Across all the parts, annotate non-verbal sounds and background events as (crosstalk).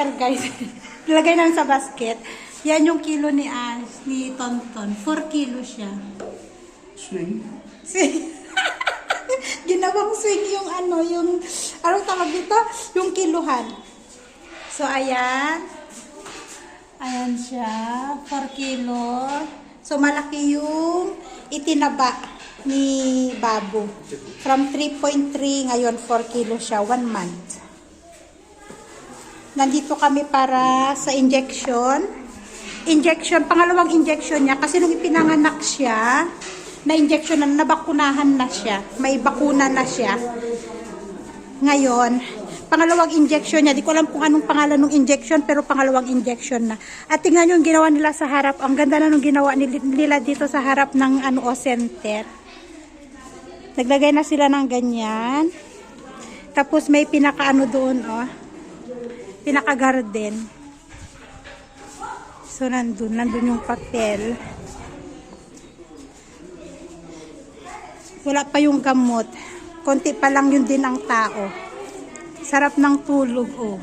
center, guys. (laughs) Nilagay namin sa basket. Yan yung kilo ni Ash, ni Tonton. 4 kilo siya. Swing. Si- (laughs) Ginawang swing yung ano, yung, anong tawag dito? Yung kiluhan. So, ayan. Ayan siya. 4 kilo. So, malaki yung itinaba ni Babu. From 3.3, ngayon 4 kilo siya. 1 month. Nandito kami para sa injection. Injection, pangalawang injection niya. Kasi nung ipinanganak siya, na injection na nabakunahan na siya. May bakuna na siya. Ngayon, pangalawang injection niya. Di ko alam kung anong pangalan ng injection, pero pangalawang injection na. At tingnan nyo yung ginawa nila sa harap. Ang ganda na nung ginawa nil- nila dito sa harap ng ano, o center. Naglagay na sila ng ganyan. Tapos may pinaka-ano doon, oh. Pinaka-garden. So, nandun. Nandun yung papel. Wala pa yung gamot. Konti pa lang yun din ang tao. Sarap ng tulog, oh.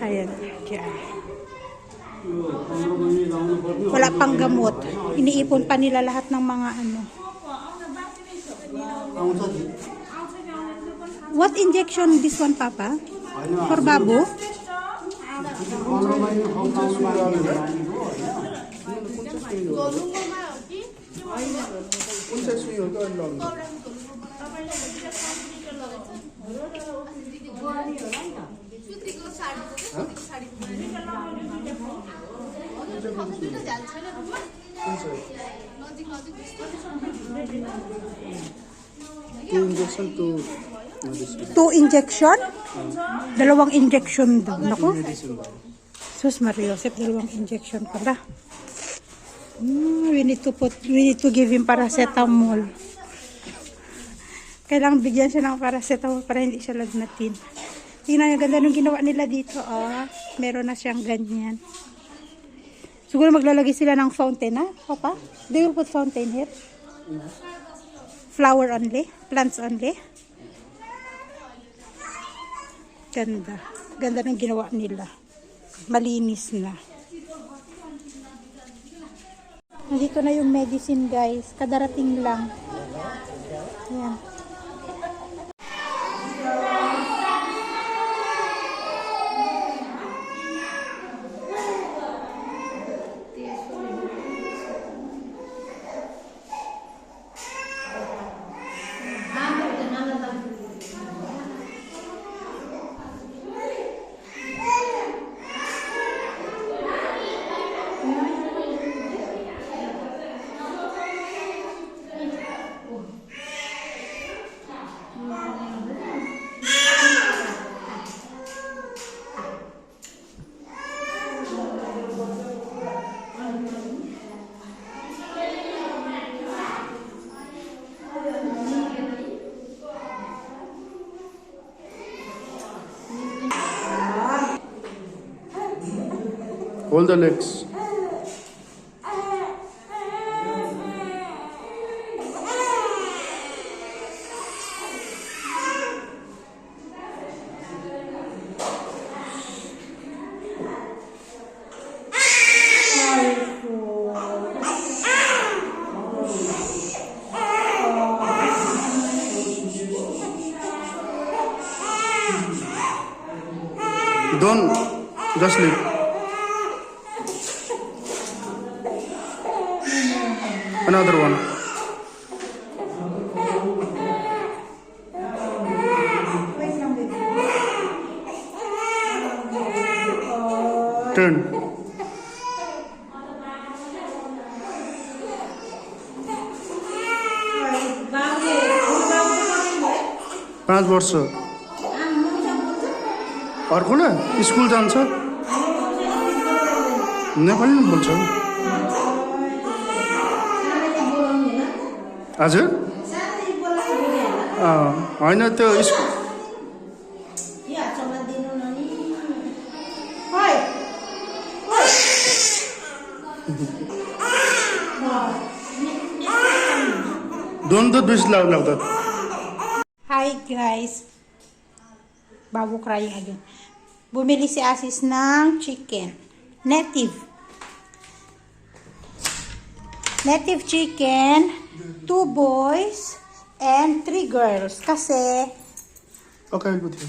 Ayan. Diyan. Wala pang gamot. Iniipon pa nila lahat ng mga ano. What injection this one, Papa? For Babu? कोणत्या स्विंग होतं लावलं Two injection? Dalawang injection daw. Naku. Sus Maria Joseph, dalawang injection pala. Hmm, we need to put, we need to give him paracetamol. Kailangan bigyan siya ng paracetamol para hindi siya lagnatin. Tingnan niyo, ganda nung ginawa nila dito. Oh. Meron na siyang ganyan. Siguro maglalagay sila ng fountain, ha? Papa? They will put fountain here? Flower only? Plants only? Ganda. Ganda ng ginawa nila. Malinis na. Nandito na yung medicine guys. Kadarating lang. Hold the legs. just leave. Another one. Turn. अर्को न स्कुल जान्छ। नेपाली नै बोल्छ। हजुर? होइन त्यो स्कुल दोन तो दुसला लावतात hi guys Bago crying again. Bumili si Asis ng chicken. Native. Native chicken. Two boys and three girls. Kasi Okay, I'll go there.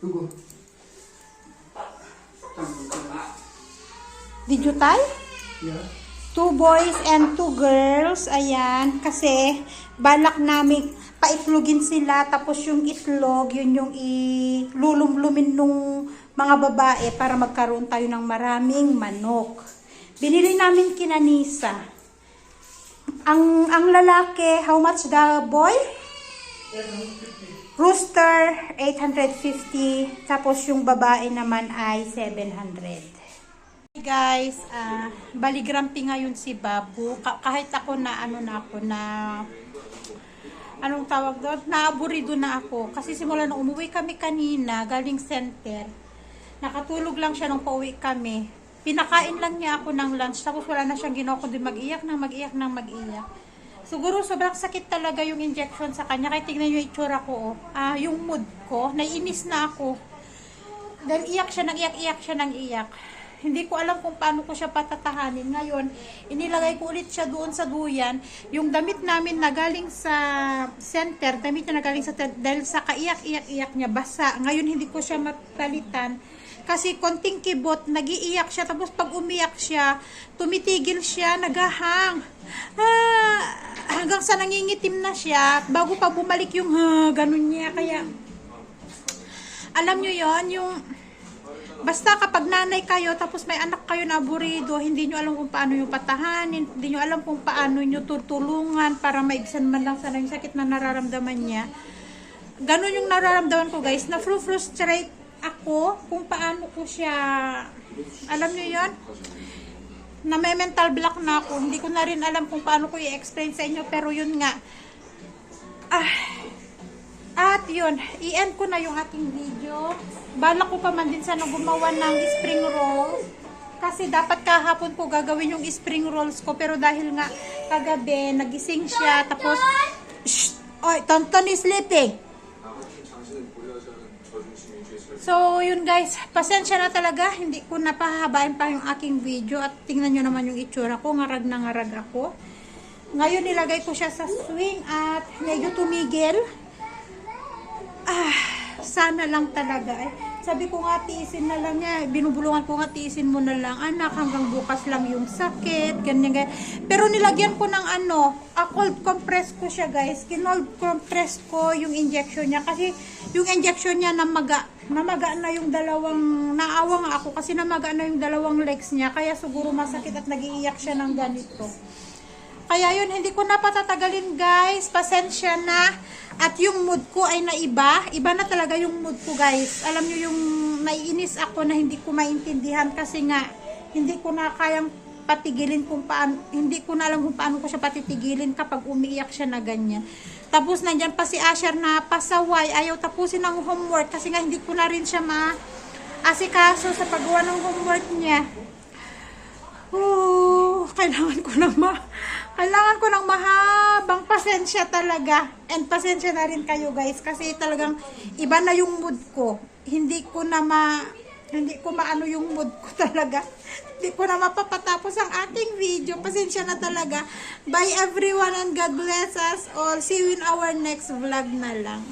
You go. Did you tie? Yeah. Two boys and two girls. Ayan. Kasi, balak namin paitlogin sila. Tapos yung itlog, yun yung ilulumlumin nung mga babae para magkaroon tayo ng maraming manok. Binili namin kinanisa. Ang, ang lalaki, how much the boy? Rooster, 850. Tapos yung babae naman ay 700. Guys, ah baligrampi ngayon si Babu. Ka- kahit ako na ano na ako na anong tawag doon? Naaburido na ako. Kasi simula nung umuwi kami kanina, galing center, nakatulog lang siya nung pauwi kami. Pinakain lang niya ako ng lunch, tapos wala na siyang ginawa kundi mag-iyak nang mag-iyak nang mag-iyak. Siguro sobrang sakit talaga yung injection sa kanya. Kaya tignan yung itsura ko. Oh. Ah, yung mood ko, naiinis na ako. Dahil iyak siya, nang iyak-iyak siya, nang iyak. Hindi ko alam kung paano ko siya patatahanin. Ngayon, inilagay ko ulit siya doon sa duyan. Yung damit namin na galing sa center, damit niya na galing sa tent, dahil sa kaiyak-iyak-iyak niya, basa. Ngayon, hindi ko siya mapalitan. Kasi konting kibot, nagiiyak siya. Tapos pag umiyak siya, tumitigil siya, nagahang. Ah, hanggang sa nangingitim na siya, bago pa bumalik yung ha, ganun niya. Kaya, alam nyo yon yung basta kapag nanay kayo tapos may anak kayo na aburido hindi nyo alam kung paano yung patahanin hindi nyo alam kung paano nyo tutulungan para maibsan man lang sana yung sakit na nararamdaman niya. Ganun yung nararamdaman ko guys. Na frustrate ako kung paano ko siya alam nyo yon na may mental block na ako. Hindi ko na rin alam kung paano ko i-explain sa inyo pero yun nga. Ah at yun, i-end ko na yung ating video. Balak ko pa man din sana gumawa ng spring rolls. Kasi dapat kahapon ko gagawin yung spring rolls ko. Pero dahil nga kagabi, nagising siya. Tapos, shh! Oy, Tonton is sleeping. So, yun guys, pasensya na talaga. Hindi ko napahabain pa yung aking video. At tingnan nyo naman yung itsura ko. Ngarag na ngarag ako. Ngayon, nilagay ko siya sa swing at medyo tumigil ah, sana lang talaga. Eh. Sabi ko nga, tiisin na lang niya. Binubulungan ko nga, tiisin mo na lang. Anak, hanggang bukas lang yung sakit. Ganyan, ganyan. Pero nilagyan ko ng ano, a cold compress ko siya, guys. Kinold compress ko yung injection niya. Kasi yung injection niya namaga. Namaga na yung dalawang, naawa nga ako kasi namaga na yung dalawang legs niya. Kaya siguro masakit at nagiiyak siya ng ganito. Kaya yun, hindi ko na patatagalin guys. Pasensya na. At yung mood ko ay naiba. Iba na talaga yung mood ko guys. Alam nyo yung naiinis ako na hindi ko maintindihan kasi nga hindi ko na kayang patigilin kung paano, hindi ko na alam kung paano ko siya patitigilin kapag umiiyak siya na ganyan. Tapos nandyan pa si Asher na pasaway, ayaw tapusin ng homework kasi nga hindi ko na rin siya ma asikaso sa paggawa ng homework niya. Oh, kailangan ko ng ma kailangan ko ng mahabang pasensya talaga. And pasensya na rin kayo guys kasi talagang iba na yung mood ko. Hindi ko na ma hindi ko maano yung mood ko (laughs) talaga. Hindi ko na mapapatapos ang ating video. Pasensya na talaga. Bye everyone and God bless us all. See you in our next vlog na lang.